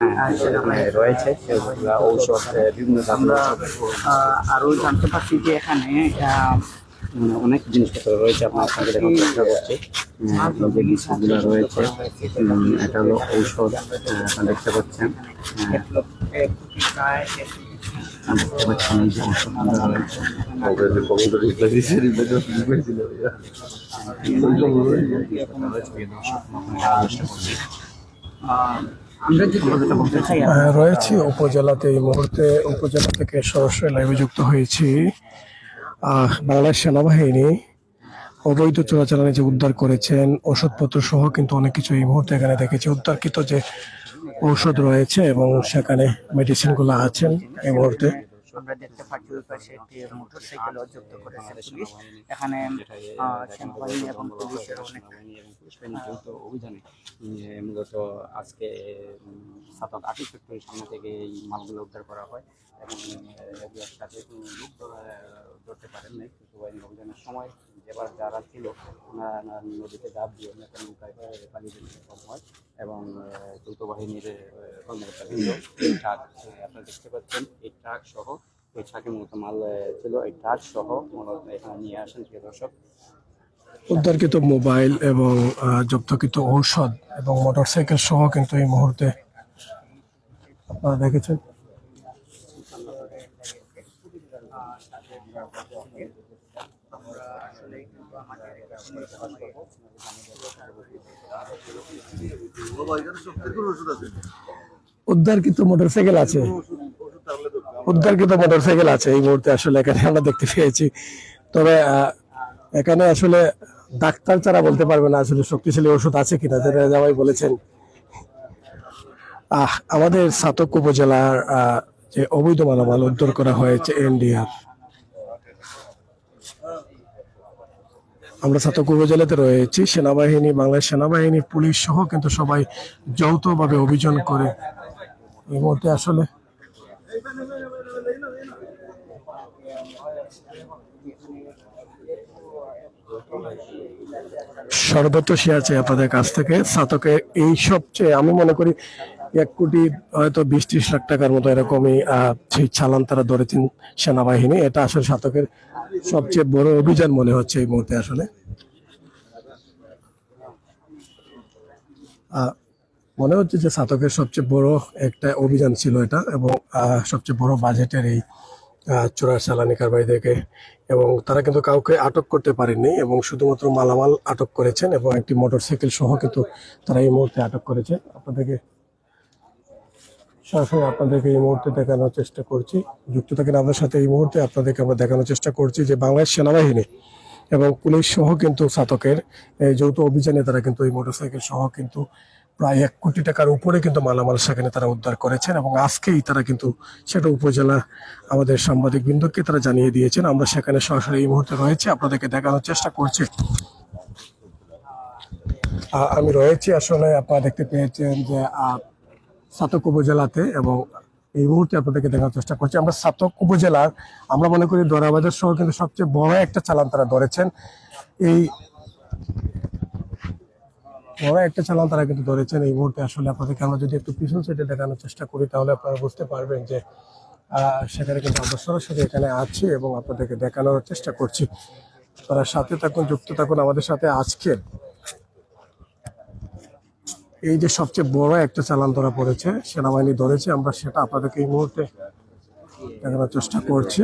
এখানে রয়েছে সেগুলো ঔষধ বিভিন্ন আমরা ঔষধ, আরও জানতে পারছি যে এখানে উম, অনেক জিনিসপত্র রয়েছে আপনার দেখার চেষ্টা করছি। যে রয়েছে এটা হলো ঔষধ আপনারা দেখতে পাচ্ছেন। দেখতে পাচ্ছেন এই যে ঔষধগুলো রয়েছে। আহ, আমরা রয়েছি উপজেলাতে, এই মুহূর্তে উপজেলা থেকে সরাসরি লাইভে যুক্ত হয়েছি। বাংলাদেশ সেনাবাহিনী অবৈধ চোরাচালানি যে উদ্ধার করেছেন, ওষুধপত্র সহ কিন্তু অনেক কিছু এই মুহূর্তে এখানে দেখেছি। উদ্ধারকৃত যে ঔষধ রয়েছে এবং সেখানে মেডিসিনগুলো আছেন এই মুহূর্তে। আমরা দেখতে পাচ্ছি ওই পাশে একটি মোটরসাইকেল জব্দ করেছে পুলিশ। এখানে সেনাবাহিনী এবং পুলিশের অনেক যৌথ অভিযানে মূলত আজকে সাতক আটিক ফ্যাক্টরির সামনে থেকে এই মালগুলো উদ্ধার করা হয়। এবং সাথে কোনো লোক ধরতে পারেন নাই। কিন্তু অভিযানের সময় যেবার যারা ছিল ওনারা নদীতে ডাব দিয়ে অনেকটা নৌকায় পালিয়ে যেতে সক্ষম হয় এবং যৌথ বাহিনীর আহ, কর্মকর্তা কিন্তু এই ট্রাক আপনারা দেখতে পাচ্ছেন এই ট্রাক সহ এই ট্রাকে মূলত মাল ছিল। এই ট্রাক সহ মূলত এখানে নিয়ে আসেন প্রিয় দর্শক। উদ্ধারকৃত মোবাইল এবং জব্দকৃত ঔষধ এবং মোটরসাইকেল সহ কিন্তু এই মুহূর্তে আপনারা দেখেছেন। উদ্ধারকৃত মোটরসাইকেল আছে। উদ্ধারকৃত মোটরসাইকেল আছে। এই মুহূর্তে আসলে এখানে আমরা দেখতে পেয়েছি। তবে এখানে আসলে ডাক্তার ছাড়া বলতে পারবে না আসলে শক্তিশালী ওষুধ আছে কিনা, যেটা জামাই বলেছেন। আহ, আমাদের সাতক উপজেলার যে অবৈধ মালামাল উদ্ধার করা হয়েছে, এনডিআর। আমরা সাতক উপজেলাতে রয়েছি। সেনাবাহিনী, বাংলাদেশ সেনাবাহিনী, পুলিশ সহ কিন্তু সবাই যৌথভাবে অভিযান করে। এই মুহূর্তে আসলে সর্বোচ্চ শেয়ার চাই আপনাদের কাছ থেকে। সাতকে এই সবচেয়ে আমি মনে করি এক কোটি হয়তো বিশ ত্রিশ লাখ টাকার মতো এরকমই সেই চালান তারা ধরেছেন সেনাবাহিনী। এটা আসলে সাতকের সবচেয়ে বড় অভিযান মনে হচ্ছে এই মুহূর্তে আসলে। মনে হচ্ছে যে সাতকের সবচেয়ে বড় একটা অভিযান ছিল এটা এবং সবচেয়ে বড় বাজেটের এই আহ, চোরা চালানি কারবারিদেরকে এবং তারা কিন্তু কাউকে আটক করতে পারেননি এবং শুধুমাত্র মালামাল আটক করেছেন এবং একটি মোটরসাইকেল সহ কিন্তু তারা এই মুহূর্তে আটক করেছে। আপনাদেরকে সরাসরি আপনাদেরকে এই মুহূর্তে দেখানোর চেষ্টা করছি। যুক্ত থাকেন আমাদের সাথে এই মুহূর্তে আপনাদেরকে আমরা দেখানোর চেষ্টা করছি যে বাংলাদেশ সেনাবাহিনী এবং পুলিশ সহ কিন্তু সাতকের যৌথ অভিযানে তারা কিন্তু এই মোটরসাইকেল সহ কিন্তু প্রায় এক কোটি টাকার উপরে কিন্তু মালামাল সেখানে তারা উদ্ধার করেছেন এবং আজকেই তারা কিন্তু সেটা উপজেলা আমাদের সাংবাদিক বৃন্দকে তারা জানিয়ে দিয়েছেন। আমরা সেখানে সরাসরি এই মুহূর্তে রয়েছে, আপনাদেরকে দেখানোর চেষ্টা করছি। আমি রয়েছি। আসলে আপনারা দেখতে পেয়েছেন যে সাতক উপজেলাতে এবং এই মুহূর্তে আপনাদেরকে দেখার চেষ্টা করছি। আমরা সাতক উপজেলার, আমরা মনে করি দরাবাজার সহ কিন্তু সবচেয়ে বড় একটা চালান তারা ধরেছেন। এই বড় একটা চালান তারা কিন্তু ধরেছেন। এই মুহূর্তে আসলে আপনাদেরকে আমরা যদি একটু পিছন সাইডে দেখানোর চেষ্টা করি, তাহলে আপনারা বুঝতে পারবেন যে সেখানে কিন্তু আমরা সরাসরি এখানে আছি এবং আপনাদেরকে দেখানোর চেষ্টা করছি। তারা সাথে থাকুন, যুক্ত থাকুন আমাদের সাথে আজকে। এই যে সবচেয়ে বড় একটা চালান ধরা পড়েছে, সেনাবাহিনী ধরেছে, আমরা সেটা আপনাদেরকে এই মুহূর্তে দেখানোর চেষ্টা করছি।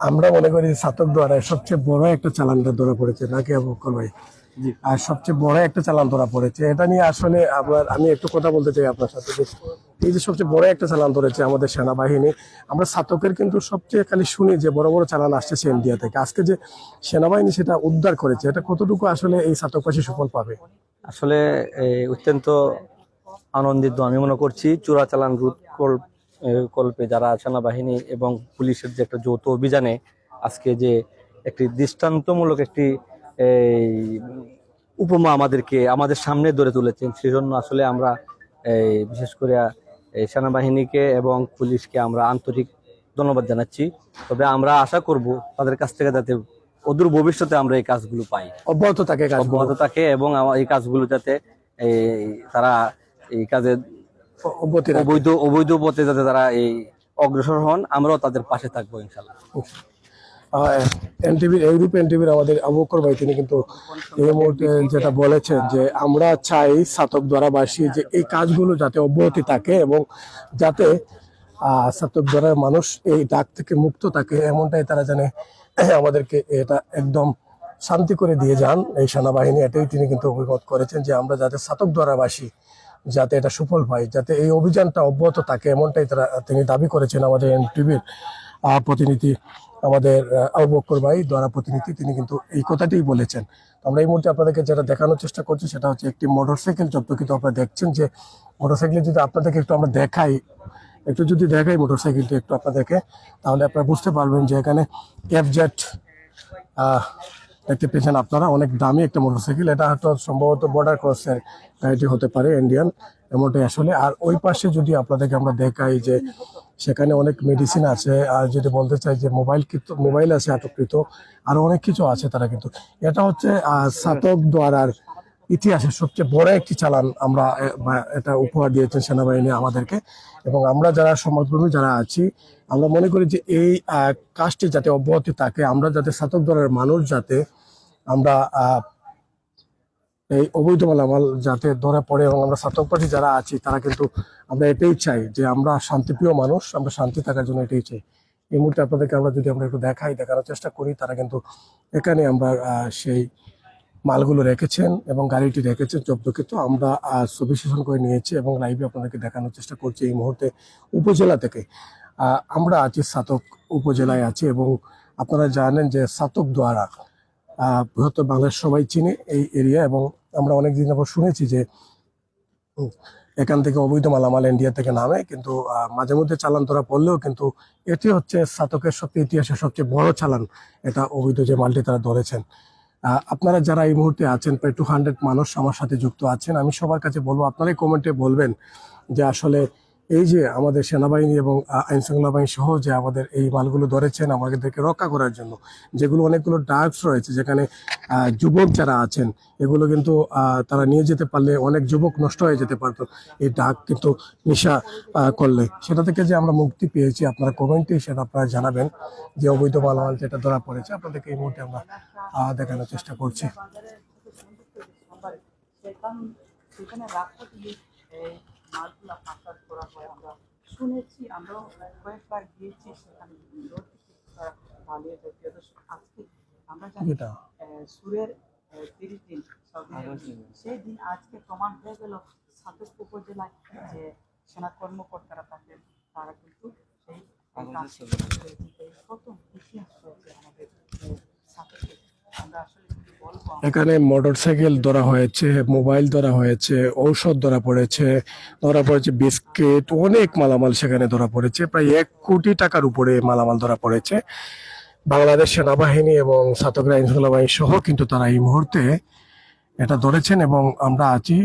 আমরা মনে করি সাতক দ্বারা সবচেয়ে বড় একটা চালানটা ধরা পড়েছে নাকি বকর ভাই? আর সবচেয়ে বড় একটা চালান ধরা পড়েছে এটা নিয়ে আসলে আপনার আমি একটু কথা বলতে চাই আপনার সাথে যে এই যে সবচেয়ে বড় একটা চালান ধরেছে আমাদের সেনাবাহিনী আমরা সাতকের কিন্তু সবচেয়ে খালি শুনি যে বড় বড় চালান আসছে ইন্ডিয়া থেকে। আজকে যে সেনাবাহিনী সেটা উদ্ধার করেছে এটা কতটুকু আসলে এই সাতকবাসী সফল পাবে? আসলে অত্যন্ত আনন্দিত আমি মনে করছি চোরাচালান রোধ কল- এ, কল্পে যারা সেনাবাহিনী এবং পুলিশের যে একটা যৌথ অভিযানে আজকে যে একটি দৃষ্টান্তমূলক একটি এই উপমা আমাদেরকে আমাদের সামনে ধরে তুলেছেন সেজন্য আসলে আমরা এই বিশেষ করে এই সেনাবাহিনীকে এবং পুলিশকে আমরা আন্তরিক ধন্যবাদ জানাচ্ছি তবে আমরা আশা করব তাদের কাছ থেকে যাতে অদূর ভবিষ্যতে আমরা এই কাজগুলো পাই অব্যাহত থাকে অব্যাহত থাকে এবং এই কাজগুলো যাতে তারা এই কাজে। অবৈধ অবৈধ পথে যাতে তারা এই অগ্রসর হন আমরাও তাদের পাশে থাকব ইনশাল্লাহ এনটিভির ইউরোপ এনটিভির আমাদের আবু বকর ভাই তিনি কিন্তু এই মুহূর্তে যেটা বলেছেন যে আমরা চাই সাতক দ্বারাবাসী যে এই কাজগুলো যাতে অব্যাহতি থাকে এবং যাতে সাতক দ্বারার মানুষ এই ডাক থেকে মুক্ত থাকে এমনটাই তারা জানে আমাদেরকে এটা একদম শান্তি করে দিয়ে যান। এই সেনাবাহিনী এটাই তিনি কিন্তু অভিমত করেছেন যে আমরা যাতে সাতক দ্বারাবাসী যাতে এটা সুফল পায় যাতে এই অভিযানটা অব্যাহত থাকে এমনটাই তারা তিনি দাবি করেছেন আমাদের এনটিভির প্রতিনিধি আমাদের আহ, আবু বক্কর ভাই দ্বারা প্রতিনিধি তিনি কিন্তু এই কথাটাই বলেছেন। আমরা এই মুহূর্তে আপনাদেরকে যেটা দেখানোর চেষ্টা করছি সেটা হচ্ছে একটি মোটরসাইকেল জব্দ কিন্তু আপনারা দেখছেন যে মোটরসাইকেল যদি আপনাদেরকে একটু আমরা দেখাই একটু যদি দেখাই মোটরসাইকেলটি একটু আপনাদেরকে তাহলে আপনারা বুঝতে পারবেন যে এখানে এফ জেড দেখতে পেয়েছেন আপনারা, অনেক দামি একটা মোটরসাইকেল। এটা হয়তো সম্ভবত বর্ডার ক্রসের গাড়িটি হতে পারে ইন্ডিয়ান এমনটাই আসলে। আর ওই পাশে যদি আপনাদেরকে আমরা দেখাই যে সেখানে অনেক মেডিসিন আছে, আর যদি বলতে চাই যে মোবাইল মোবাইল আছে আটককৃত, আর অনেক কিছু আছে তারা কিন্তু। এটা হচ্ছে সাতক দ্বারার ইতিহাসের সবচেয়ে বড় একটি চালান আমরা এটা উপহার দিয়েছেন সেনাবাহিনী আমাদেরকে। এবং আমরা যারা সমাজকর্মী যারা আছি, আমরা মনে করি যে এই কাজটি যাতে অব্যাহতি থাকে, আমরা যাতে সাতক দ্বারার মানুষ যাতে আমরা এই অবৈধ মালামাল যাতে ধরে পড়ে এবং আমরা সাতকবাসী যারা আছি, তারা কিন্তু আমরা এটাই চাই যে আমরা শান্তিপ্রিয় মানুষ, আমরা শান্তি থাকার জন্য এটাই চাই। এই মুহূর্তে আপনাদেরকে আমরা যদি আমরা একটু দেখাই, দেখানোর চেষ্টা করি, তারা কিন্তু এখানে আমরা সেই মালগুলো রেখেছেন এবং গাড়িটি রেখেছেন জব্দকৃত আমরা ছবি করে নিয়েছি এবং লাইভে আপনাদেরকে দেখানোর চেষ্টা করছি এই মুহূর্তে উপজেলা থেকে। আমরা আছি সাতক উপজেলায় আছি এবং আপনারা জানেন যে সাতক দ্বারা বৃহত্তর বাংলাদেশ সবাই চিনে এই এরিয়া এবং আমরা অনেকদিন আবার শুনেছি যে এখান থেকে অবৈধ মালামাল ইন্ডিয়া থেকে নামে কিন্তু মাঝে মধ্যে চালান ধরা পড়লেও কিন্তু এটি হচ্ছে সাতকের সবচেয়ে ইতিহাসের সবচেয়ে বড় চালান। এটা অবৈধ যে মালটি তারা ধরেছেন। আপনারা যারা এই মুহূর্তে আছেন, প্রায় টু হান্ড্রেড মানুষ আমার সাথে যুক্ত আছেন, আমি সবার কাছে বলব, আপনারাই কমেন্টে বলবেন যে আসলে এই যে আমাদের সেনাবাহিনী এবং আহ, আইন শৃঙ্খলা বাহিনী সহ যে আমাদের এই মালগুলো ধরেছেন আমাদেরকে রক্ষা করার জন্য যেগুলো অনেকগুলো ড্রাগস রয়েছে যেখানে যুবক যারা আছেন এগুলো কিন্তু তারা নিয়ে যেতে পারলে অনেক যুবক নষ্ট হয়ে যেতে পারতো। এই ডাক কিন্তু নেশা করলে। সেটা থেকে যে আমরা মুক্তি পেয়েছি আপনারা কমেন্টে সেটা আপনারা জানাবেন যে অবৈধ মালামাল যেটা ধরা পড়েছে। আপনাদেরকে এই মুহূর্তে আমরা দেখানোর চেষ্টা করছি। সেখান সেখানে শুনেছি আমরাও কয়েকবার গিয়েছি সেখানে। পালিয়ে প্রিয় দর্শক, আজকে আমরা জানি আহ, সুরের তিরিশ দিন সেই দিন আজকে প্রমাণ হয়ে গেল সাতক উপজেলায় যে সেনা কর্মকর্তারা থাকেন তারা কিন্তু সেই। প্রথম ইতিহাস রয়েছে আমাদের আহ, সাতকে আমরা আসলে যদি বলব এখানে মোটরসাইকেল ধরা হয়েছে, মোবাইল ধরা হয়েছে, ঔষধ ধরা পড়েছে ধরা পড়েছে বিস্কিট, অনেক মালামাল সেখানে ধরা পড়েছে। প্রায় এক কোটি টাকার উপরে মালামাল ধরা পড়েছে। বাংলাদেশ সেনাবাহিনী এবং ছাত্ররা আইন শৃঙ্খলা বাহিনী সহ কিন্তু তারা এই মুহূর্তে এটা ধরেছেন এবং আমরা আছি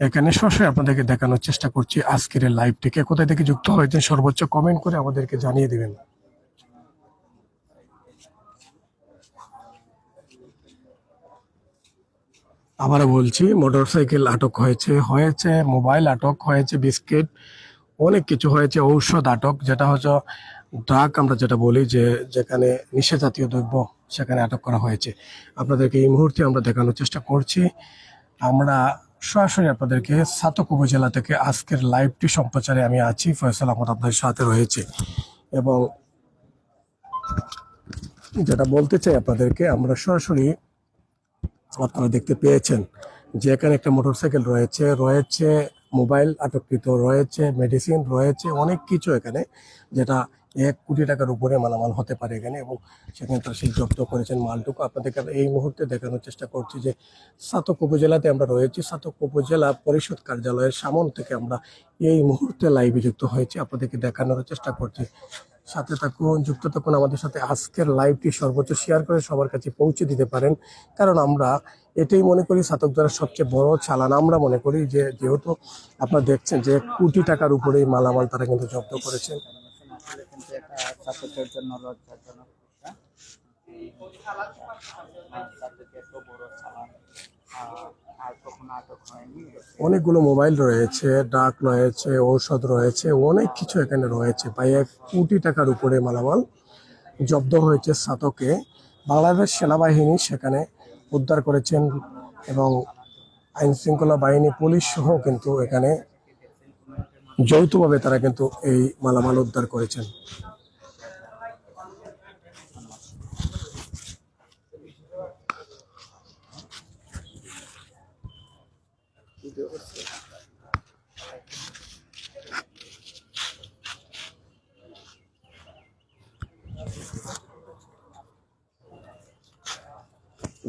এখানে সরাসরি আপনাদেরকে দেখানোর চেষ্টা করছি আজকের লাইভটিকে কোথায় থেকে যুক্ত হয়েছেন সর্বোচ্চ কমেন্ট করে আমাদেরকে জানিয়ে দিবেন। আবারও বলছি, মোটরসাইকেল আটক হয়েছে হয়েছে, মোবাইল আটক হয়েছে, বিস্কিট, অনেক কিছু হয়েছে, ঔষধ আটক, যেটা হচ্ছে ড্রাগ আমরা যেটা বলি যে যেখানে নিশা জাতীয় দ্রব্য সেখানে আটক করা হয়েছে। আপনাদেরকে এই মুহূর্তে আমরা দেখানোর চেষ্টা করছি। আমরা সরাসরি আপনাদেরকে সাতক উপজেলা থেকে আজকের লাইভটি সম্প্রচারে আমি আছি, ফয়সাল আহমদ আপনাদের সাথে রয়েছে। এবং যেটা বলতে চাই আপনাদেরকে, আমরা সরাসরি আপনারা দেখতে পেয়েছেন যে এখানে একটা মোটরসাইকেল রয়েছে রয়েছে মোবাইল আটককৃত, রয়েছে মেডিসিন, রয়েছে অনেক কিছু এখানে যেটা এক কোটি টাকার উপরে মালামাল হতে পারে এখানে এবং সেখানে তারা সেই জব্দ করেছেন মালটুকু। আপনাদেরকে এই মুহূর্তে দেখানোর চেষ্টা করছি যে সাতক উপজেলাতে আমরা রয়েছি। সাতক উপজেলা পরিষদ কার্যালয়ের সামন থেকে আমরা এই মুহূর্তে লাইভে যুক্ত হয়েছি। আপনাদেরকে দেখানোর চেষ্টা করছি। সাথে থাকুন, যুক্ত থাকুন আমাদের সাথে। আজকের লাইভটি সর্বোচ্চ শেয়ার করে সবার কাছে পৌঁছে দিতে পারেন। কারণ আমরা এটাই মনে করি ছাতক দ্বারা সবচেয়ে বড় চালান। আমরা মনে করি যে, যেহেতু আপনারা দেখছেন যে, কোটি টাকার উপরেই মালামাল তারা কিন্তু জব্দ করেছেন। জন্য অনেকগুলো মোবাইল রয়েছে, ডাক রয়েছে, ঔষধ রয়েছে, অনেক কিছু এখানে রয়েছে। প্রায় এক কোটি টাকার উপরে মালামাল জব্দ হয়েছে সাতকে। বাংলাদেশ সেনাবাহিনী সেখানে উদ্ধার করেছেন এবং আইন শৃঙ্খলা বাহিনী, পুলিশ সহ কিন্তু এখানে যৌথভাবে তারা কিন্তু এই মালামাল উদ্ধার করেছেন।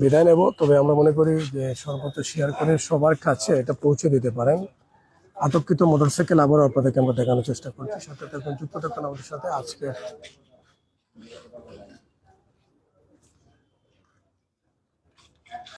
বিদায় নেব। তবে আমরা মনে করি যে সর্বত্র শেয়ার করে সবার কাছে এটা পৌঁছে দিতে পারেন। আটককৃত মোটরসাইকেল আবারও আপনাদেরকে আমরা দেখানোর চেষ্টা করছি। সাথে থাকুন, যুক্ত থাকুন আমাদের সাথে। আজকে